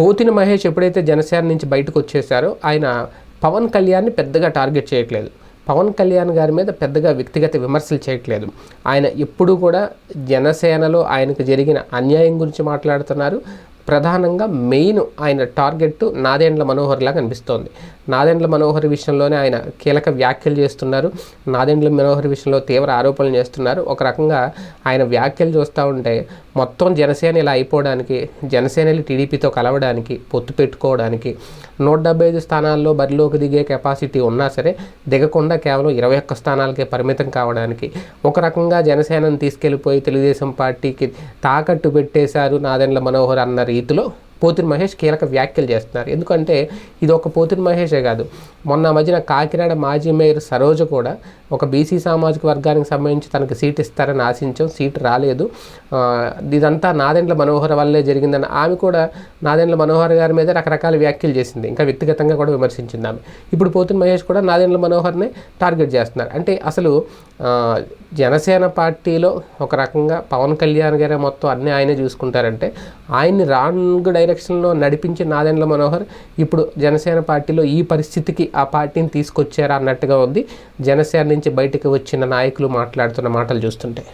పోతిన మహేష్ ఎప్పుడైతే జనసేన నుంచి బయటకు వచ్చేసారో ఆయన పవన్ కళ్యాణ్ని పెద్దగా టార్గెట్ చేయట్లేదు. పవన్ కళ్యాణ్ గారి మీద పెద్దగా వ్యక్తిగత విమర్శలు చేయట్లేదు. ఆయన ఎప్పుడూ కూడా జనసేనలో ఆయనకు జరిగిన అన్యాయం గురించి మాట్లాడుతున్నారు. ప్రధానంగా మెయిన్ ఆయన టార్గెట్ నాదేండ్ల మనోహర్లా కనిపిస్తోంది నాదెండ్ల మనోహర్ విషయంలోనే ఆయన కీలక వ్యాఖ్యలు చేస్తున్నారు. నాదెండ్ల మనోహర్ విషయంలో తీవ్ర ఆరోపణలు చేస్తున్నారు. ఒక రకంగా ఆయన వ్యాఖ్యలు చూస్తూ ఉంటే మొత్తం జనసేన ఇలా అయిపోవడానికి జనసేనలు టీడీపీతో కలవడానికి పొత్తు పెట్టుకోవడానికి నూట డెబ్బై ఐదు స్థానాల్లో బరిలోకి దిగే కెపాసిటీ ఉన్నా సరే దిగకుండా కేవలం ఇరవై ఒక్క స్థానాలకే పరిమితం కావడానికి ఒక రకంగా జనసేనను తీసుకెళ్ళిపోయి తెలుగుదేశం పార్టీకి తాకట్టు పెట్టేశారు నాదెండ్ల మనోహర్ అన్న రీతిలో పోతిరి మహేష్ కీలక వ్యాఖ్యలు చేస్తున్నారు. ఎందుకంటే ఇది ఒక పోతిరి మహేషే కాదు. మొన్న మధ్యన కాకినాడ మాజీ మేయర్ సరోజ కూడా ఒక బీసీ సామాజిక వర్గానికి సంబంధించి తనకు సీట్ ఇస్తారని ఆశించాం. సీట్ రాలేదు. ఇదంతా నాదెండ్ల మనోహర్ వల్లే జరిగిందని ఆమె కూడా నాదెండ్ల మనోహర్ గారి మీద రకరకాల వ్యాఖ్యలు చేసింది. ఇంకా వ్యక్తిగతంగా కూడా విమర్శించింది ఆమె. ఇప్పుడు పోతిరి మహేష్ కూడా నాదెండ్ల మనోహర్ని టార్గెట్ చేస్తున్నారు. అంటే అసలు జనసేన పార్టీలో ఒక రకంగా పవన్ కళ్యాణ్ గారే మొత్తం అన్నీ ఆయనే చూసుకుంటారంటే ఆయన్ని రాంగ్ డైరెక్షన్లో నడిపించి నాదెండ్ల మనోహర్ ఇప్పుడు జనసేన పార్టీలో ఈ పరిస్థితికి ఆ పార్టీని తీసుకొచ్చారా అన్నట్టుగా ఉంది. జనసేన నుంచి బయటకు వచ్చిన నాయకులు మాట్లాడుతున్న మాటలు చూస్తుంటే.